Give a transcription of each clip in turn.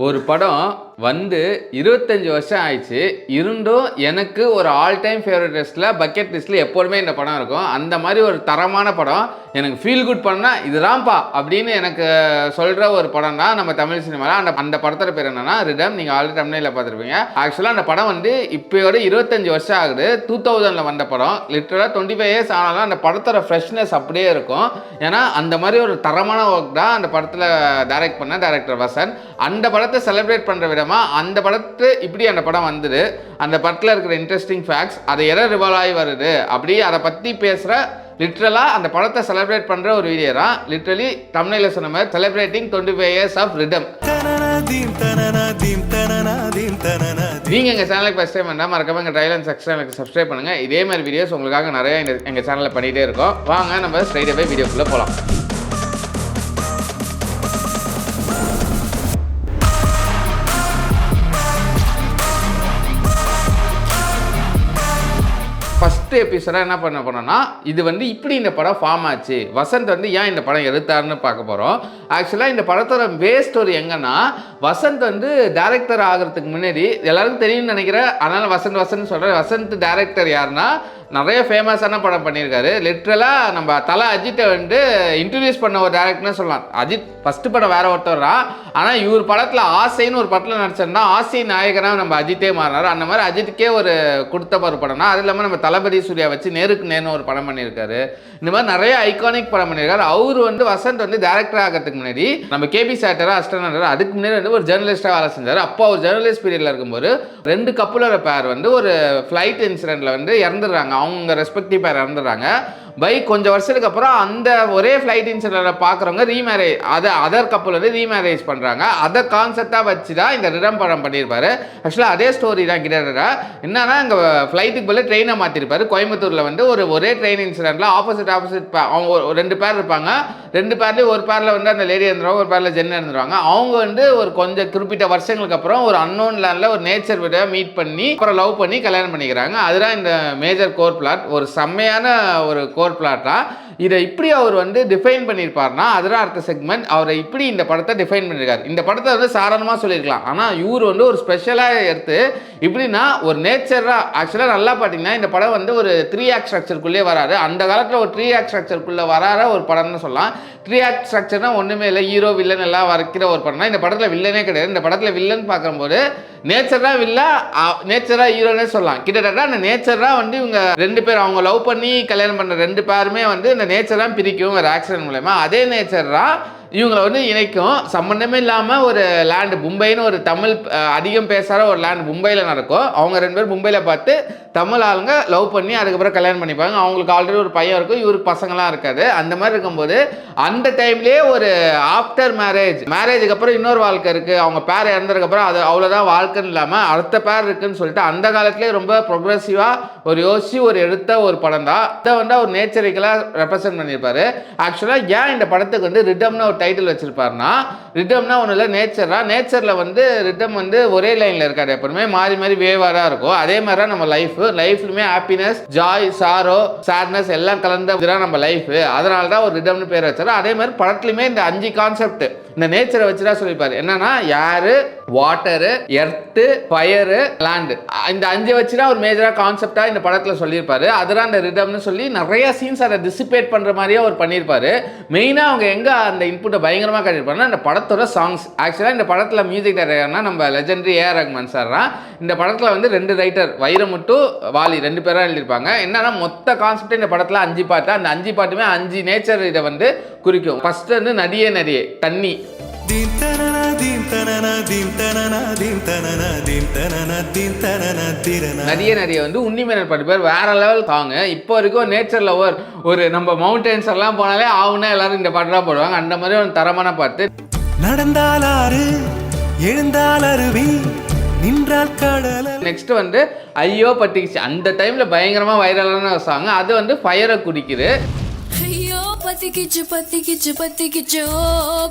ஒரு படம் வந்து இருபத்தஞ்சு வருஷம் ஆயிடுச்சு. இருந்தும் எனக்கு ஒரு ஆல் டைம் ஃபேவரட் லிஸ்ட்டில் பக்கெட் லிஸ்ட்டில் எப்போதுமே இந்த படம் இருக்கும். அந்த மாதிரி ஒரு தரமான படம் எனக்கு ஃபீல் குட் பண்ணால் இதுதான்ப்பா அப்படின்னு எனக்கு சொல்கிற ஒரு படம் தான் நம்ம தமிழ் சினிமாவில் அந்த அந்த படத்தோட பேர் என்னன்னா ரிடம் நீங்கள் ஆல்ரெடி தமிழில் பார்த்துருப்பீங்க. ஆக்சுவலாக அந்த படம் வந்து இப்போயோட இருபத்தஞ்சு வருஷம் ஆகுது. டூ தௌசண்டில் வந்த படம். லிட்டரலாக டுவெண்ட்டி ஃபைவ் இயர்ஸ் ஆனாலும் அந்த படத்தோட ஃப்ரெஷ்னஸ் அப்படியே இருக்கும். ஏன்னா அந்த மாதிரி ஒரு தரமான ஒர்க் தான் அந்த படத்தில் டைரக்ட் பண்ண டேரக்டர் வசன் அந்த படத்தை செலிப்ரேட் பண்ணுற விதமாக அந்த படத்து இப்படி அந்த படம் வந்தது. அந்த படத்தில் இருக்கிற இன்ட்ரெஸ்டிங் ஃபேக்ட்ஸ் அதை எதை ரிவால்வ் ஆகி வருது அப்படி அதை பற்றி பேசுகிற லிட்ரலாக அந்த படத்தை செலிப்ரேட் பண்ணுற ஒரு வீடியோ தான். லிட்ரலி தமிழில் சொன்ன மாதிரி celebrating twenty five years of rhythm நீங்கள் எங்கள் சேனலுக்கு ஃபஸ்ட் டைம் வந்தால் மறக்காம எங்கள் எக்ஸ்ட்ரா எனக்கு சப்ஸ்கிரைப் பண்ணுங்கள் இதே மாதிரி வீடியோஸ் உங்களுக்காக நிறைய எங்கள் சேனலில் பண்ணிகிட்டே இருக்கோம். வாங்க நம்ம ஸ்ட்ரைட்டாக போய் வீடியோக்குள்ளே போகலாம் ஃபஸ்ட்டு எபிசோடாக என்ன பண்ண போனோம்னா இது வந்து இப்படி இந்த படம் ஃபார்ம் ஆச்சு. வசந்த் வந்து ஏன் இந்த படம் எடுத்தாருன்னு பார்க்க போகிறோம் ஆக்சுவலாக இந்த படத்தோட பேஸ் ஸ்டோரி எங்கன்னா வசந்த் வந்து டேரக்டர் ஆகிறதுக்கு முன்னாடி எல்லாருக்கும் தெரியும்னு நினைக்கிறேன். அதனால் வசந்த் வசந்த் சொல்கிறேன் வசந்த் டேரக்டர் யாருன்னா நிறைய ஃபேமஸான படம் பண்ணியிருக்காரு. லிட்ரலாக நம்ம தலை அஜித்தை வந்து இன்ட்ரடியூஸ் பண்ண ஒரு டேரக்டர்னு சொல்லலாம். அஜித் ஃபஸ்ட்டு படம் வேற ஒருத்தர் தான். ஆனால் இவர் படத்தில் ஆசைன்னு ஒரு படத்தில் நடிச்சிருந்தா ஆசை நாயகனாக நம்ம அஜித்தே மாறினார் அந்த மாதிரி அஜித்துக்கே ஒரு கொடுத்த ஒரு படம்னா அது இல்லாமல் நம்ம தளபதி சூர்யா வச்சு நேருக்கு நேர்னு ஒரு படம் பண்ணியிருக்காரு. இந்த மாதிரி நிறைய ஐகானிக் படம் பண்ணியிருக்காரு. அவர் வந்து வசந்த் வந்து டேரக்டர் ஆகிறதுக்கு முன்னாடி நம்ம கேபி சேட்டரா அஸ்டனர் அதுக்கு முன்னாடி வந்து ஒரு ஜேர்னலிஸ்டாக வேலை செஞ்சார். அப்போ அவர் ஜேர்னலிஸ்ட் பீரியடில் இருக்கும்போது ரெண்டு கப்புலர் பேர் வந்து ஒரு ஃப்ளைட் இன்சிடென்ட்டில் வந்து இறந்துடுறாங்க. அவங்க ரெஸ்பெக்டிவ் பேர் இறந்துடுறாங்க. பை கொஞ்சம் வருஷத்துக்கு அப்புறம் அந்த ஒரே ஃப்ளைட் இன்சிடென்ட்டில் பார்க்குறவங்க ரீமேரேஜ் அதை அதர் கப்பல் வந்து ரீமேரேஜ் பண்ணுறாங்க அதை கான்செப்டாக வச்சு தான் இந்த ரிடம் படம் பண்ணியிருப்பார் ஆக்சுவலாக அதே ஸ்டோரி தான். கிட்டத்தட்ட என்னன்னா இங்கே ஃப்ளைட்டுக்கு போல ட்ரெயினை மாற்றிருப்பார் கோயம்புத்தூரில் வந்து ஒரு ஒரே ட்ரெயின் இன்சிடென்ட்டில் ஆப்போசிட் ஆப்போசிட் அவங்க ஒரு- ரெண்டு பேர் இருப்பாங்க. ரெண்டு பேர்லேயும் ஒரு பேரில் வந்து அந்த லேடி இருந்துருவாங்க ஒரு பேரில் ஜென் இருந்துருவாங்க அவங்க வந்து ஒரு கொஞ்சம் குறிப்பிட்ட வருஷங்களுக்கு அப்புறம் ஒரு அன்னோன் லேண்டில் ஒரு நேச்சர் விட மீட் பண்ணி அப்புறம் லவ் பண்ணி கல்யாணம் பண்ணிக்கிறாங்க. அதுதான் இந்த மேஜர் கோர் பிளாட் ஒரு செம்மையான ஒரு கோர் plata இதை இப்படி அவர் வந்து டிஃபைன் பண்ணியிருப்பார்னா அதுதான் அடுத்த செக்மெண்ட் அவரை இப்படி இந்த படத்தை டிஃபைன் பண்ணியிருக்காரு. இந்த படத்தை வந்து சாதாரணமாக சொல்லியிருக்கலாம். ஆனால் இவர் வந்து ஒரு ஸ்பெஷலாக எடுத்து இப்படின்னா ஒரு நேச்சராக ஆக்சுவலாக நல்லா பார்த்தீங்கன்னா இந்த படம் வந்து ஒரு த்ரீ ஆக்ட் ஸ்ட்ரக்சருக்குள்ளே வராரு. அந்த காலத்தில் ஒரு த்ரீ ஆக்ட் ஸ்ட்ரக்சருக்குள்ளே வராத ஒரு படம்னு சொல்லலாம். த்ரீ ஆக்ட் ஸ்ட்ரக்சர்னா ஒன்றுமே இல்லை. ஹீரோ வில்லன் எல்லாம் வரைக்கிற ஒரு படம்னா இந்த படத்தில் வில்லனே கிடையாது. இந்த படத்தில் வில்லன் பார்க்கும்போது நேச்சராக வில்ல நேச்சராக ஹீரோனே சொல்லலாம். கிட்டத்தட்ட அந்த நேச்சராக வந்து இவங்க ரெண்டு பேர் அவங்க லவ் பண்ணி கல்யாணம் பண்ணுற ரெண்டு பேருமே வந்து இந்த நேச்சராக பிரிக்கும் ஒரு ஆக்சிடென்ட் மூலயமா அதே நேச்சராக இவங்களை வந்து இணைக்கும். சம்மந்தமே இல்லாமல் ஒரு லேண்டு மும்பைன்னு ஒரு தமிழ் அதிகம் பேசுகிற ஒரு லேண்ட் மும்பையில் நடக்கும். அவங்க ரெண்டு பேரும் மும்பையில் பார்த்து தமிழ் ஆளுங்க லவ் பண்ணி அதுக்கப்புறம் கல்யாணம் பண்ணிப்பாங்க. அவங்களுக்கு ஆல்ரெடி ஒரு பையன் இருக்கும். இவருக்கு பசங்களாம் இருக்காது. அந்த மாதிரி இருக்கும்போது அந்த டைம்லேயே ஒரு ஆஃப்டர் மேரேஜ் மேரேஜுக்கு அப்புறம் இன்னொரு வாழ்க்கை இருக்குது அவங்க பேர் இறந்ததுக்கப்புறம் அது அவ்வளோதான் வாழ்க்கைன்னு இல்லாமல் அடுத்த பேர் இருக்குன்னு சொல்லிட்டு அந்த காலத்துலேயே ரொம்ப ப்ரொக்ரெசிவாக ஒரு யோசிச்சு ஒரு எடுத்த ஒரு படம் தான் அதை வந்து அவர் நேச்சரிக்கலாக ரெப்ரசென்ட் பண்ணியிருப்பார். ஆக்சுவலாக ஏன் இந்த படத்துக்கு வந்து ரிட்டம்னு ஒரு டைட்டில் வச்சுருப்பாருன்னா ரிட்டம்னா ஒன்றும் இல்லை நேச்சராக நேச்சரில் வந்து ரிட்டம் வந்து ஒரே லைனில் இருக்காது எப்பவுமே மாறி மாறி வேவாராக இருக்கும். அதே மாதிரி தான் நம்ம லைஃப் லைஃப்லுமே ஹாப்பினஸ் ஜாய் சாரோ சேட்னஸ் எல்லாம் கலந்த இதுதான் நம்ம லைஃப் அதனால தான் ஒரு ரிட்டம்னு பேர் வச்சாரு. அதே மாதிரி படத்துலையுமே இந்த அஞ்சு கான்செப்ட் இந்த நேச்சரை வச்சுதான் சொல்லியிருப்பாரு. என்னன்னா யாரு வாட்டரு எர்த்து ஃபயரு லேண்டு இந்த அஞ்சை வச்சு தான் ஒரு மேஜராக கான்செப்டாக இந்த படத்தில் சொல்லியிருப்பாரு. அதுதான் அந்த ரிதம்னு சொல்லி நிறைய சீன்ஸ் அதை டிசிபேட் பண்ணுற மாதிரியே அவர் பண்ணியிருப்பாரு. மெயினாக அவங்க எங்கே அந்த இன்புட்டை பயங்கரமாக கட்டியிருப்பாருன்னா இந்த படத்தோட சாங்ஸ் ஆக்சுவலாக இந்த படத்தில் மியூசிக் டைரக்டர்னா நம்ம லெஜெண்டரி ஏஆர் ரஹ்மான் சார் தான். இந்த படத்தில் வந்து ரெண்டு ரைட்டர் வைரமுட்டு வாலி ரெண்டு பேரும் எழுதியிருப்பாங்க. என்னன்னா மொத்த கான்செப்ட் இந்த படத்தில் அஞ்சு பாட்டு அந்த அஞ்சு பாட்டுமே அஞ்சு நேச்சர் இதை வந்து குறிக்கும். ஃபர்ஸ்ட் வந்து நதியே நதியே தண்ணி. தீம் தனனதீம் தனனதீம் தனனதீம் தனனதீம் தனனதீம் தனனதிரன நிறைய நிறைய வந்து உன்னிமேனல் பாட்டு பேர் வேற லெவல் சாங் இப்போ வரைக்கும் நேச்சர் லவர் ஒரு நம்ம மவுண்டன்ஸ் எல்லாம் போனாலே ஆகுனா எல்லாரும் இந்த பாட்டு தான் போடுவாங்க. அந்த மாதிரி ஒரு தரமான பாட்டு. நடந்தால் ஆறு எழுந்தால் அருவி நின்றால் கடல். நெக்ஸ்ட் வந்து ஐயோ பட்டிக்கிச்சு அந்த டைம்ல பயங்கரமா வைரலான சாங் அது வந்து ஃபயரை குடிக்குது. பத்திக்கிச்சு பத்திக்கிச்சு பத்திக்கிச்சு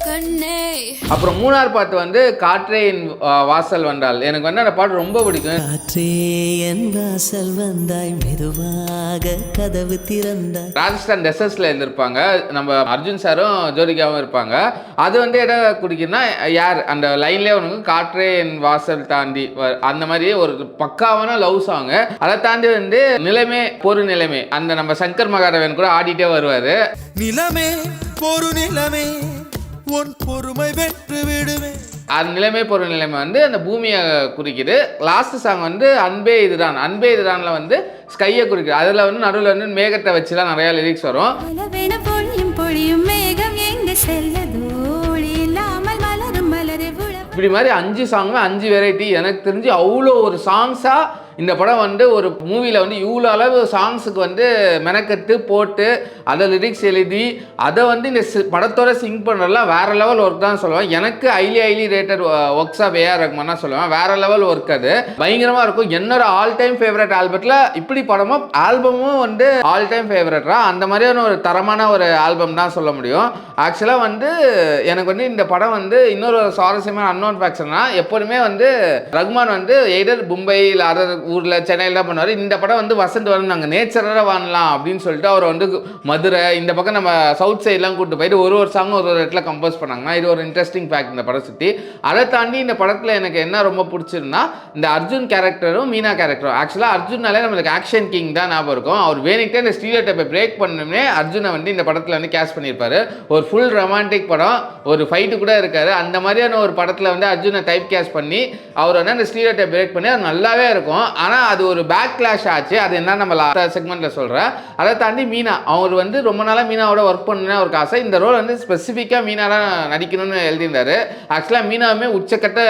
கண்ணே. அப்புறம் மூணார் பாட்டு வந்து காற்றேன் அஹ், வாசல் வந்தால். எனக்கு வந்து அந்த பாட்டு ரொம்ப பிடிக்கும். காற்றே என் வாசல் வந்தாய் மெதுவாக கதவு திறந்தாய். ராஜஸ்தான் டெசர்ட்ஸ்ல இருந்திருப்பாங்க. நம்ம அர்ஜுன் சாரும் ஜோதிகாவும் இருப்பாங்க. அது வந்து எதை குடிக்குன்னா யார் அந்த லைன்லேயே ஒன்று காற்றே என் வாசல் தாண்டி அந்த மாதிரி ஒரு பக்காவான லவ் சாங் அதை தாண்டி வந்து நிலைமை பொறு நிலைமை. அந்த நம்ம சங்கர் மகாதேவன் கூட ஆடிட்டே வருவாரு. நிலமே ஒரு நிலமே உன் பொறுமை வென்று விடுவே அந்த நிலைமை பொறு நிலைமை வந்து அந்த பூமியை குறிக்குது. லாஸ்ட் சாங் வந்து அன்பே இதுதான். அன்பே இதுதான்ல வந்து ஸ்கையை குறிக்குது. அதில் வந்து நடுவில் வந்து மேகத்தை வச்சுலாம் நிறையா லிரிக்ஸ் வரும். இப்படி மாதிரி அஞ்சு சாங் அஞ்சு வெரைட்டி எனக்கு தெரிஞ்சு அவ்வளோ ஒரு சாங்ஸாக இந்த படம் வந்து ஒரு மூவியில் வந்து இவ்வளோ அளவு சாங்ஸுக்கு வந்து மெனக்கெட்டு போட்டு அதை லிரிக்ஸ் எழுதி அதை வந்து இந்த சி- படத்தோட சிங் பண்ணுறதுலாம் வேறு லெவல் ஒர்க் தான் சொல்லுவேன். எனக்கு highly highly rated works of A R Rahman சொல்லுவேன். வேற லெவல் ஒர்க் அது. பயங்கரமாக இருக்கும். என்னோட ஆல் டைம் ஃபேவரட் ஆல்பத்தில் இப்படி படமும் ஆல்பமும் வந்து ஆல் டைம் ஃபேவரட்டாக அந்த மாதிரியான ஒரு தரமான ஒரு ஆல்பம் தான் சொல்ல முடியும். ஆக்சுவலாக வந்து எனக்கு வந்து இந்த படம் வந்து இன்னொரு சுவாரஸ்யமான அன்னோன் ஃபேக்ஷன்னா எப்போதுமே வந்து ரஹ்மான் வந்து எய்தர் மும்பை இல்லை அதர் ஊரில் சென்னையில் தான் பண்ணுவார். இந்த படம் வந்து வசந்த் வரணும் நாங்கள் நேச்சராக வாழலாம் அப்படின்னு சொல்லிட்டு அவர் வந்து மதுரை இந்த பக்கம் நம்ம சவுத் சைட்லாம் கூட்டு போயிட்டு ஒரு ஒரு சாங் ஒரு ஒரு இடத்துல கம்போஸ் பண்ணாங்கன்னா இது ஒரு இன்ட்ரெஸ்டிங் ஃபேக்ட் இந்த படம் சுற்றி அதை தாண்டி இந்த படத்தில் எனக்கு என்ன ரொம்ப பிடிச்சிருந்தா இந்த அர்ஜுன் கேரக்டரும் மீனா கேரக்டரும் ஆக்சுவலாக அர்ஜுன்னாலே நம்மளுக்கு ஆக்ஷன் கிங் தான் ஞாபகம் இருக்கும். அவர் வேணிக்கிட்டே இந்த ஸ்டீரியோ டைப்பை பிரேக் பண்ணணுமே அர்ஜுனை வந்து இந்த படத்தில் வந்து கேஷ் பண்ணியிருப்பாரு. ஒரு ஃபுல் ரொமான்டிக் படம் ஒரு ஃபைட்டு கூட இருக்காரு. அந்த மாதிரியான ஒரு படத்தில் வந்து அர்ஜுனை டைப் கேஷ் பண்ணி அவர் வந்து அந்த ஸ்டீரியோ டைப் பிரேக் பண்ணி அது நல்லாவே இருக்கும். ஆனால் அது ஒரு பேக் கிளாஷ் ஆச்சு. அது என்ன நம்ம லாஸ்ட் செக்மெண்ட்டில் சொல்கிறேன் அதை தாண்டி மீனா. அவர் வந்து ரொம்ப நாளாக மீனாவோட ஒர்க் பண்ணுன்னு ஒரு ஆசை. இந்த ரோல் வந்து ஸ்பெசிஃபிக்காக மீனா தான் நடிக்கணும்னு எழுதியிருந்தாரு. ஆக்சுவலாக மீனாவுமே உச்சக்கட்ட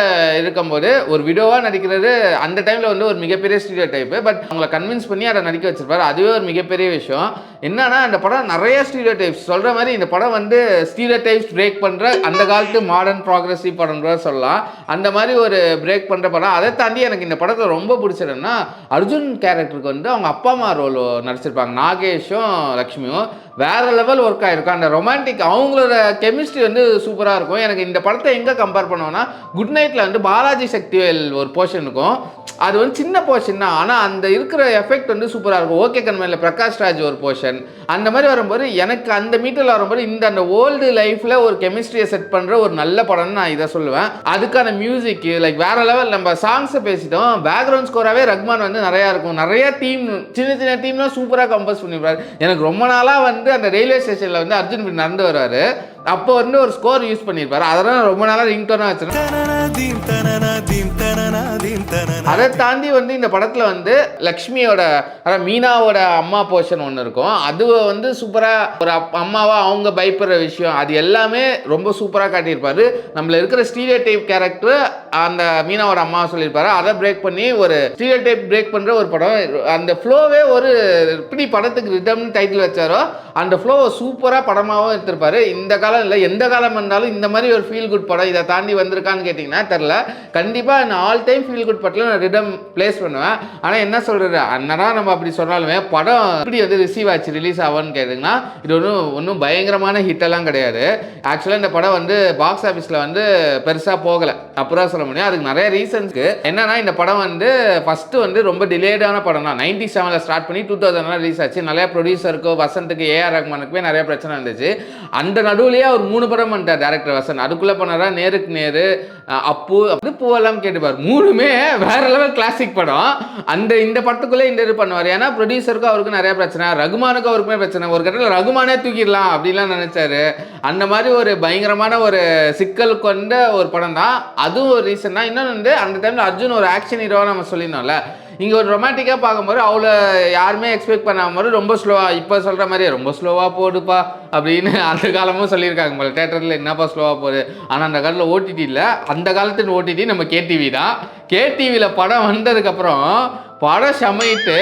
இருக்கும்போது ஒரு விடோவாக நடிக்கிறது அந்த டைமில் வந்து ஒரு மிகப்பெரிய ஸ்டூடியோ டைப்பு பட் அவங்கள கன்வின்ஸ் பண்ணி அதை நடிக்க வச்சிருப்பாரு. அதுவே ஒரு மிகப்பெரிய விஷயம். என்னன்னா அந்த படம் நிறைய ஸ்டீரியோ டைப்ஸ் சொல்கிற மாதிரி இந்த படம் வந்து ஸ்டீரியோ டைப்ஸ் பிரேக் பண்ணுற அந்த காலத்து மாடர்ன் ப்ராக்ரஸிவ் படம் கூட சொல்லலாம். அந்த மாதிரி ஒரு பிரேக் பண்ணுற படம். அதை தாண்டி எனக்கு இந்த படத்தில் ரொம்ப பிடிச்சதுன்னா அர்ஜுன் கேரக்டருக்கு வந்து அவங்க அப்பா அம்மா ரோல் நடிச்சிருப்பாங்க. நாகேஷும் லக்ஷ்மியும். வேற லெவல் ஒர்க் ஆயிருக்கும். அந்த ரொமான்டிக் அவங்களோட கெமிஸ்ட்ரி வந்து சூப்பராக இருக்கும். எனக்கு இந்த படத்தை எங்கே கம்பேர் பண்ணுவோம்னா குட் நைட்டில் வந்து பாலாஜி சக்திவேல் ஒரு போர்ஷன் இருக்கும். அது வந்து சின்ன போர்ஷன் தான். ஆனால் அந்த இருக்கிற எஃபெக்ட் வந்து சூப்பராக இருக்கும். ஓகே கண்மையில் பிரகாஷ் ராஜ் ஒரு போர்ஷன் அந்த மாதிரி வரும்போது எனக்கு அந்த மீட்டரில் வரும்போது இந்த அந்த ஓல்டு லைஃப்பில் ஒரு கெமிஸ்ட்ரியை செட் பண்ணுற ஒரு நல்ல படம்னு நான் இதை சொல்லுவேன். அதுக்கான மியூசிக் லைக் வேற லெவல் நம்ம சாங்ஸை பேசிட்டோம். பேக்ரவுண்ட் ஸ்கோராகவே ரஹ்மான் வந்து நிறையா இருக்கும். நிறைய டீம் சின்ன சின்ன டீம்லாம் சூப்பராக கம்போஸ் பண்ணிருப்பாரு. எனக்கு ரொம்ப நாளாக வந்து அந்த ரயில்வே ஸ்டேஷனில் வந்து அர்ஜுன் நடந்து வருவார். அப்போ வந்து ஒரு ஸ்கோர் யூஸ் பண்ணியிருப்பாரு. அதெல்லாம் ரொம்ப நாளாக ரிங்டோனாக வச்சிருக்கேன் தனனா அதை தாண்டி வந்து இந்த படத்தில் வந்து லக்ஷ்மியோட அதாவது மீனாவோட அம்மா போர்ஷன் ஒன்று இருக்கும். அது வந்து சூப்பராக ஒரு அப்- அம்மாவா அவங்க பயப்படுற விஷயம். அது எல்லாமே ரொம்ப சூப்பராக காட்டியிருப்பாரு. நம்மள இருக்கிற ஸ்டீரியோ டைப் கேரக்டர் அந்த மீனாவோட அம்மா சொல்லியிருப்பாரு. அதை பிரேக் பண்ணி ஒரு ஸ்டீரியோ டைப் பிரேக் பண்ணுற ஒரு படம். அந்த ஃப்ளோவே ஒரு எப்படி படத்துக்கு ரிதம்னு டைட்டில் வச்சாரோ அந்த ஃப்ளோவை சூப்பராக படமாகவும் எடுத்திருப்பாரு. இந்த காலம் இல்லை எந்த காலம் வந்தாலும் இந்த மாதிரி ஒரு ஃபீல் குட் படம் இதை தாண்டி வந்திருக்கான்னு கேட்டிங்கன்னா தெரில கண்டிப்பாக நான் ஆல் டைம் ஃபீல் குட் படத்தில் நான் ரிடம் ப்ளேஸ் பண்ணுவேன். ஆனால் என்ன சொல்கிறது அண்ணனா நம்ம அப்படி சொன்னாலுமே படம் எப்படி வந்து ரிசீவ் ஆச்சு ரிலீஸ் ஆகும்னு கேட்டிங்கன்னா இது ஒன்றும் ஒன்றும் பயங்கரமான ஹிட்டெல்லாம் கிடையாது. ஆக்சுவலாக இந்த படம் வந்து பாக்ஸ் ஆஃபீஸில் வந்து பெருசாக போகலை. அப்புறம் சொல்ல முடியும். அதுக்கு நிறைய ரீசன்ஸ்க்கு என்னன்னா இந்த படம் வந்து ஃபஸ்ட்டு வந்து ரொம்ப டிலேடான படம் தான். நைன்டி செவனில் ஸ்டார்ட் பண்ணி டூ தௌசண்ட்லாம் ரிலீஸ் ஆச்சு. நிறைய ப்ரொடியூசருக்கு வசந்துக்கு ஏஆர் ரஹ்மானுக்குமே நிறைய பிரச்சனை இருந்துச்சு. அந்த நடுவில் நேரடியாக அவர் மூணு படம் பண்ணிட்டார் டேரக்டர் வசன். அதுக்குள்ளே பண்ணாரா? நேருக்கு நேரு அப்பு அப்படி பூவெல்லாம் கேட்டுப்பார். மூணுமே வேற லெவல் கிளாசிக் படம். அந்த இந்த படத்துக்குள்ளே இந்த இது பண்ணுவார். ஏன்னா ப்ரொடியூசருக்கும் அவருக்கு நிறைய பிரச்சனை. ரகுமானுக்கும் அவருக்குமே பிரச்சனை. ஒரு கட்டத்தில் ரகுமானே தூக்கிடலாம் அப்படிலாம் நினச்சாரு. அந்த மாதிரி ஒரு பயங்கரமான ஒரு சிக்கல் கொண்ட ஒரு படம் தான் அதுவும் ஒரு ரீசன் தான் இன்னொன்று வந்து அந்த டைமில் அர்ஜுன் ஒரு ஆக்ஷன் ஹீரோவாக நம்ம சொல்லியிருந்தோம்ல. இங்கே ஒரு ரொமான்டிக்காக பார்க்கும்போது அவ்வளோ யாருமே எக்ஸ்பெக்ட் பண்ணாம போது ரொம்ப ஸ்லோவாக இப்போ சொல்கிற மாதிரி ரொம்ப ஸ்லோவாக போடுப்பா அப்படின்னு அந்த காலமும் சொல்லியிருக்காங்க போல தேட்டரில் என்னப்பா ஸ்லோவாக போகுது ஆனால் அந்த காலத்தில் ஓடிடி இல்லை அந்த காலத்தின் ஓடிடி நம்ம கேடிவி தான் கேடிவியில் படம் வந்ததுக்கப்புறம் படம் சமைட்டு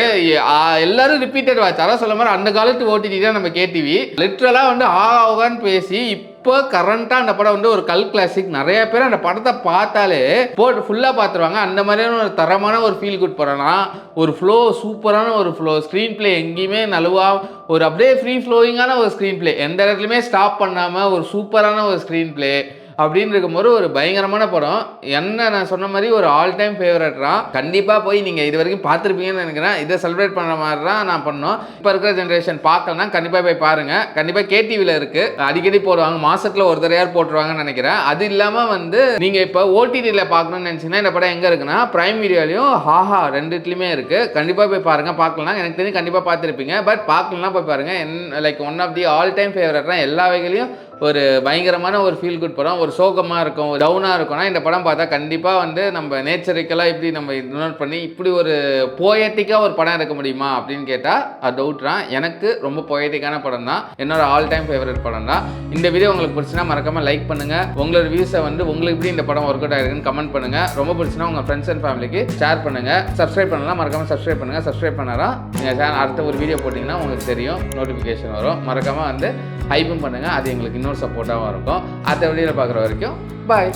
எல்லாரும் ரிப்பீட்டட் வாட்ச் அதான் சொல்ல மாதிரி அந்த காலத்து ஓடிடி தான் நம்ம கேடிவி லிட்ரலாக வந்து ஆ ஆகான்னு பேசி இப்போ இப்போ கரண்ட்டாக அந்த படம் வந்து ஒரு கல் கிளாசிக் நிறைய பேர் அந்த படத்தை பார்த்தாலே போட்டு ஃபுல்லாக பார்த்துருவாங்க. அந்த மாதிரியான ஒரு தரமான ஒரு ஃபீல் குட் படம்னா ஒரு ஃப்ளோ சூப்பரான ஒரு ஃப்ளோ ஸ்க்ரீன் ப்ளே எங்கேயுமே நலுவா ஒரு அப்படியே ஃப்ரீ ஃப்ளோயிங்கான ஒரு ஸ்க்ரீன் பிளே எந்த இடத்துலையுமே ஸ்டாப் பண்ணாமல் ஒரு சூப்பரான ஒரு ஸ்க்ரீன் ப்ளே அப்படின்னு இருக்கும்போது ஒரு பயங்கரமான படம். என்ன நான் சொன்ன மாதிரி ஒரு ஆல் டைம் ஃபேவரட் தான் கண்டிப்பாக போய் நீங்கள் இது வரைக்கும் பார்த்துருப்பீங்கன்னு நினைக்கிறேன். இதை செலிப்ரேட் பண்ணுற மாதிரி தான் நான் பண்ணோம். இப்போ இருக்கிற ஜென்ரேஷன் பார்க்கலனா கண்டிப்பாக போய் பாருங்கள் கண்டிப்பாக கேடிவியில் இருக்குது அடிக்கடி போடுவாங்க. மாதத்தில் ஒரு தடையார் போட்டுருவாங்கன்னு நினைக்கிறேன். அது இல்லாமல் வந்து நீங்கள் இப்போ ஓடிடியில் பார்க்கணும்னு நினச்சிங்கன்னா இந்த படம் எங்கே இருக்குன்னா ப்ரைம் வீடியோலையும் ஹாஹா ரெண்டுத்துலையுமே இருக்குது கண்டிப்பாக போய் பாருங்கள் பார்க்கலாம் எனக்கு தெரிஞ்சு கண்டிப்பாக பார்த்துருப்பீங்க. பட் பார்க்கலாம் போய் பாருங்கள் என் like one of the all time ஃபேவரட்னா எல்லா வகையிலையும் ஒரு பயங்கரமான ஒரு ஃபீல் குட் படம். ஒரு சோகமாக இருக்கும் டவுனாக இருக்கும்னா இந்த படம் பார்த்தா கண்டிப்பாக வந்து நம்ம நேச்சரிக்கலாக இப்படி நம்ம நோட் பண்ணி இப்படி ஒரு போயட்டிக்காக ஒரு படம் இருக்க முடியுமா அப்படின்னு கேட்டால் அது டவுட் தான். எனக்கு ரொம்ப போயட்டிக்கான படம் தான். என்னோட ஆல் டைம் ஃபேவரட் படம் தான். இந்த வீடியோ உங்களுக்கு பிடிச்சினா மறக்காமல் லைக் பண்ணுங்கள் உங்களோட வியூஸை வந்து உங்களுக்கு எப்படி இந்த படம் ஒர்க் அவுட் ஆயிருக்குன்னு கமெண்ட் பண்ணுங்கள் ரொம்ப பிடிச்சினா உங்கள் ஃப்ரெண்ட்ஸ் அண்ட் ஃபேமிலிக்கு ஷேர் பண்ணுங்கள் சப்ஸ்கிரைப் பண்ணலாம் மறக்காமல் சப்ஸ்கிரைப் பண்ணுங்கள் சப்ஸ்கிரைப் பண்ணாதான் நீங்கள் அடுத்த ஒரு வீடியோ போட்டிங்கன்னா உங்களுக்கு தெரியும். நோட்டிஃபிகேஷன் வரும். மறக்காமல் வந்து ஹைப்பும் பண்ணுங்கள் அது எங்களுக்கு இன்னொரு சப்போர்ட்டாகவும் இருக்கும். அடுத்த வெளியில் பார்க்குற வரைக்கும் பாய்